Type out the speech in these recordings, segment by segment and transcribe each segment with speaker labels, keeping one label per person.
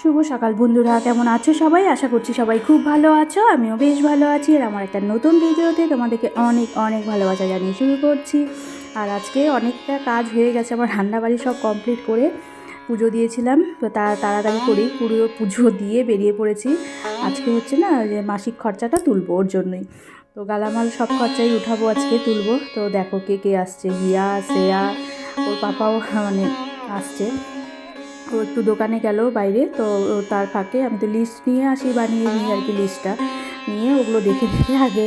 Speaker 1: শুভ সকাল বন্ধুরা, কেমন আছো সবাই? আশা করছি সবাই খুব ভালো আছো, আমিও বেশ ভালো আছি। আর আমার একটা নতুন ভিডিওতে তোমাদেরকে অনেক অনেক ভালোবাসা জানিয়ে শুরু করছি। আর আজকে অনেকটা কাজ হয়ে গেছে, আমার রান্নাবাড়ি সব কমপ্লিট করে পুজো দিয়েছিলাম। তো তা, তাড়াতাড়ি করেই পুরো পুজো দিয়ে বেরিয়ে পড়েছি। আজকে হচ্ছে না যে মাসিক খরচাটা তুলবো ওর জন্যই। তো গালামাল সব খরচাই উঠাবো আজকে, তুলবো। তো দেখো কে কে আসছে হিয়া শ্রেয়া, ওর পাপাও মানে আসছে। ও একটু দোকানে গেল বাইরে, তো তার ফাঁকে আমি তো লিস্ট নিয়ে আসি, বানিয়ে নিই আর কি লিস্টটা নিয়ে ওগুলো দেখে দেখে আগে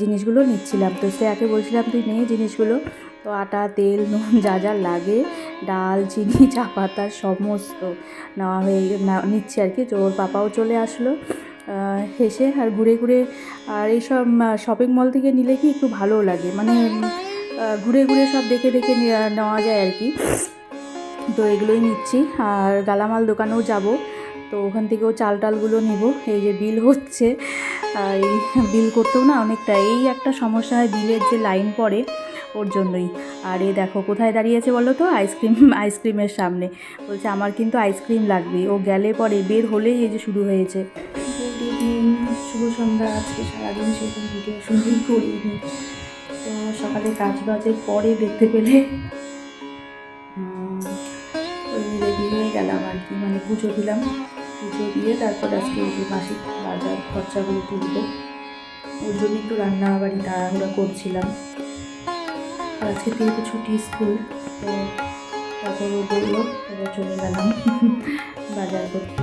Speaker 1: জিনিসগুলো নিচ্ছিলাম। তো শ্রেয়াকে বলছিলাম, তুই নে জিনিসগুলো। তো আটা, তেল, নুন, যা যা লাগে, ডাল, চিনি, চা পাতা সমস্ত নেওয়া হয়ে নিচ্ছে আর কি। তো ওর পাপাও চলে আসলো হেসে আর ঘুরে ঘুরে, আর এইসব শপিং মল থেকে নিলে কি একটু ভালোও লাগে। মানে ঘুরে ঘুরে সব দেখে দেখে নেওয়া যায় আর কি। তো এগুলোই নিচ্ছি। আর গালামাল দোকানেও যাব। তো ওখান থেকেও চাল টালগুলো নিব। এই যে বিল হচ্ছে। এই বিল করতেও না অনেকটা। এই একটা সমস্যা হয় বিলের যে লাইন পড়ে ওর জন্যই। আর এ দেখো, কোথায় দাঁড়িয়েছে বলো তো? আইসক্রিম, আইসক্রিমের সামনে। বলছে, আমার কিন্তু আইসক্রিম লাগবে। ও গেলে পরে বের হলেই এই যে শুরু হয়েছে। শুভ সন্ধ্যা। আজকে সারাদিন সেরকম ভিডিও শুরুই করিনি। তো সকালে কাজ বাজের পরে দেখতে পেলে। ওই হয়ে গেলাম আর কি মানে পুজো দিলাম। পুজো দিয়ে তারপর আজকে এই যে মাসিক বাজার খরচাগুলো তুলব, ওর জন্য একটু রান্না বাড়ি তাড়াহুড়া করছিলাম। আজকে যেহেতু ছুটি স্কুল তো তারপর ও বলল এবার চলে গেলাম বাজার করতে।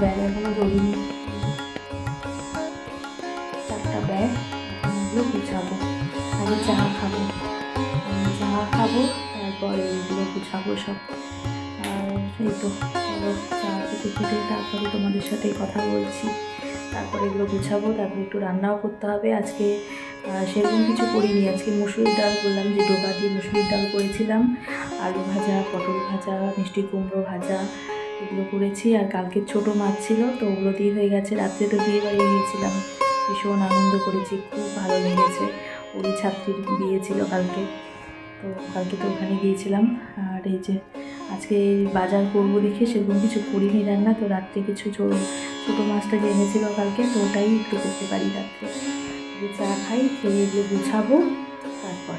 Speaker 1: ব্যাগ এখনও ধরিনি। চারটা ব্যাগ এগুলো গুছাবো। আগে চা খাব। চা খাব, তারপর এইগুলো গুছাবো সব। এই তো চা খেতে খেতে তারপরে তোমাদের সাথে কথা বলছি। তারপরে এগুলো গুছাবো, তারপরে একটু রান্নাও করতে হবে আজকে। সেরকম কিছু করিনি, আজকে মুসুরির ডাল করলাম, যে ডোবা দিয়ে মুসুরির ডাল করেছিলাম। আলু ভাজা, পটল ভাজা, মিষ্টি কুমড়ো ভাজা, এগুলো করেছি। আর কালকে ছোট মাছ ছিল, তো ওগুলো দিয়ে হয়ে গেছে। রাত্রে তো বিয়ে বাড়ি গিয়েছিলাম ভীষণ আনন্দ করেছি, খুব ভালো লেগেছে। ওই ছাত্রীর বিয়ে ছিল কালকে। তো কালকে তো ওখানে গিয়েছিলাম। আর এই যে আজকে বাজার করব দেখে সেরকম কিছু করিনি রান্না, তো রাত্রে কিছু ছোটো মাছটা যে কালকে, তো ওটাই একটু করতে পারি রাত্রে। চা খাই, খেয়ে এগুলো গুছাবো, তারপর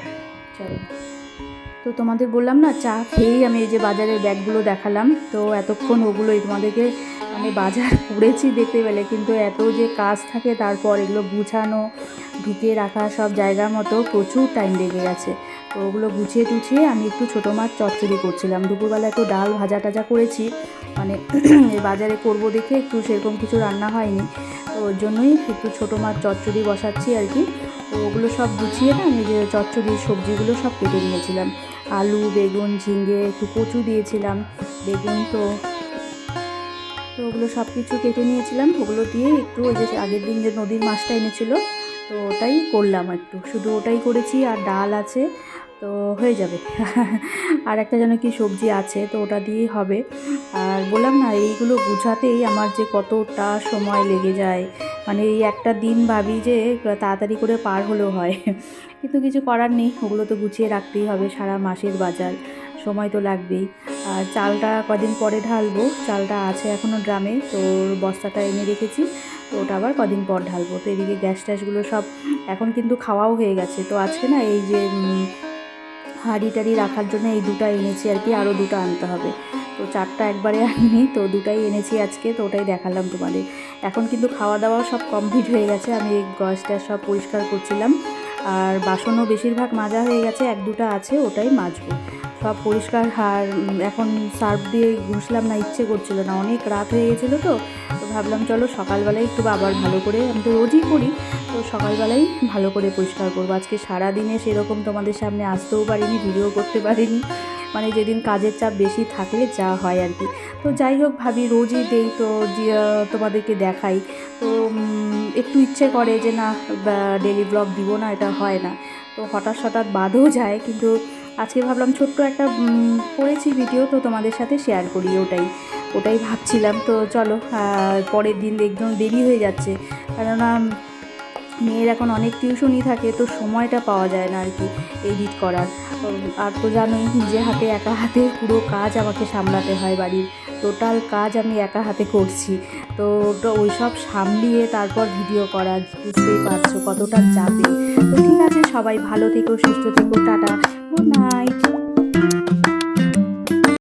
Speaker 1: চলো। তো তোমাদের বললাম না, চা খেয়েই আমি এই যে বাজারের ব্যাগগুলো দেখালাম, তো এতক্ষণ ওগুলোই তোমাদেরকে মানে বাজার করেছি দেখতে পেলে, কিন্তু এত যে কাজ থাকে তারপর এগুলো গুছানো, ঢুকিয়ে রাখা সব জায়গার মতো প্রচুর টাইম লেগে গেছে। তো ওগুলো গুছিয়ে টুছিয়ে আমি একটু ছোটো মাছ চচ্চড়ি করছিলাম। দুপুরবেলা একটু ডাল ভাজা টাজা করেছি। মানে বাজারে করব দেখে একটু সেরকম কিছু রান্না হয়নি। তো ওর জন্যই একটু ছোটো মাছ চচ্চড়ি বসাচ্ছি আর কি। তো ওগুলো সব গুছিয়ে না আমি যে চচ্চড়ির সবজিগুলো সব কেটে নিয়েছিলাম। আলু, বেগুন ঝিঙ্গে একটু কচু দিয়েছিলাম, বেগুন তো। তো ওগুলো সব কিছু কেটে নিয়েছিলাম। ওগুলো দিয়ে একটু ওই যে আগের দিন যে নদীর মাছটা এনেছিল, তো ওটাই করলাম একটু। শুধু ওটাই করেছি আর ডাল আছে। তো হয়ে যাবে। আর একটা যেন কি সবজি আছে, তো ওটা দিয়েই হবে। আর বললাম না, এইগুলো বুঝাতেই আমার যে কতটা সময় লেগে যায়। মানে এই একটা দিন ভাবি যে, তাড়াতাড়ি করে পার হলেও হয়। কিন্তু কিছু করার নেই, ওগুলো তো গুছিয়ে রাখতেই হবে, সারা মাসের বাজার। সময় তো লাগবেই। আর চালটা কদিন পরে ঢালবো, চালটা আছে এখনও ড্রামে, তো বস্তাটা এনে রেখেছি। তো ওটা আবার কদিন পর ঢালবো। তো এদিকে গ্যাস ট্যাসগুলো সব এখন কিন্তু খাওয়াও হয়ে গেছে। তো আজকে না এই যে হাঁড়ি টাড়ি রাখার জন্য এই দুটা এনেছি আর কি, আরও দুটো আনতে হবে। তো চারটা একবারে আনিনি, তো দুটাই এনেছি আজকে, তো ওটাই দেখালাম তোমাদের। এখন কিন্তু খাওয়া দাওয়া সব কমপ্লিট হয়ে গেছে, আমি গ্যাসটা সব পরিষ্কার করছিলাম। আর বাসনও বেশিরভাগ মাজা হয়ে গেছে, এক দুটো আছে, ওটাই মাজবো। সব পরিষ্কার, আর এখন সার্ফ দিয়ে ঘুষলাম না, ইচ্ছে করছিল না। অনেক রাত হয়ে গেছিল তো তো ভাবলাম চলো সকালবেলায় একটু আবার ভালো করে, আমি তো রোজই করি তো সকালবেলাই ভালো করে পরিষ্কার করব। আজকে সারাদিনে সেরকম তোমাদের সামনে আসতেও পারিনি, ভিডিও করতে পারিনি। মানে যেদিন কাজের চাপ বেশি থাকলে যা হয় আর কি। তো যাই হোক ভাবি রোজই দেই তো তোমাদেরকে দেখাই। তো একটু ইচ্ছে করে যে না ডেলি ব্লগ দিব না, এটা হয় না। তো হঠাৎ হঠাৎ বাদও যায়, কিন্তু আজকে ভাবলাম ছোট্ট একটা করেছি ভিডিও তো তোমাদের সাথে শেয়ার করি ওটাই। ওটাই ভাবছিলাম, তো চলো পরের দিন একদম দেরি হয়ে যাচ্ছে। কেননা মেয়ের এখন অনেক টিউশনই থাকে, তো সময়টা পাওয়া যায় না আর কি এডিট করার। আর তো জানোই, নিজে হাতে একা হাতে পুরো কাজ আমাকে সামলাতে হয় বাড়ির। টোটাল কাজ আমি একা হাতে করছি। তো ওই সব সামলিয়ে তারপর ভিডিও করা, বুঝতেই পারছ কতটা চাপে। তো ঠিক আছে, সবাই ভালো থেকো, সুস্থ থেকো, টাটা গুড নাইট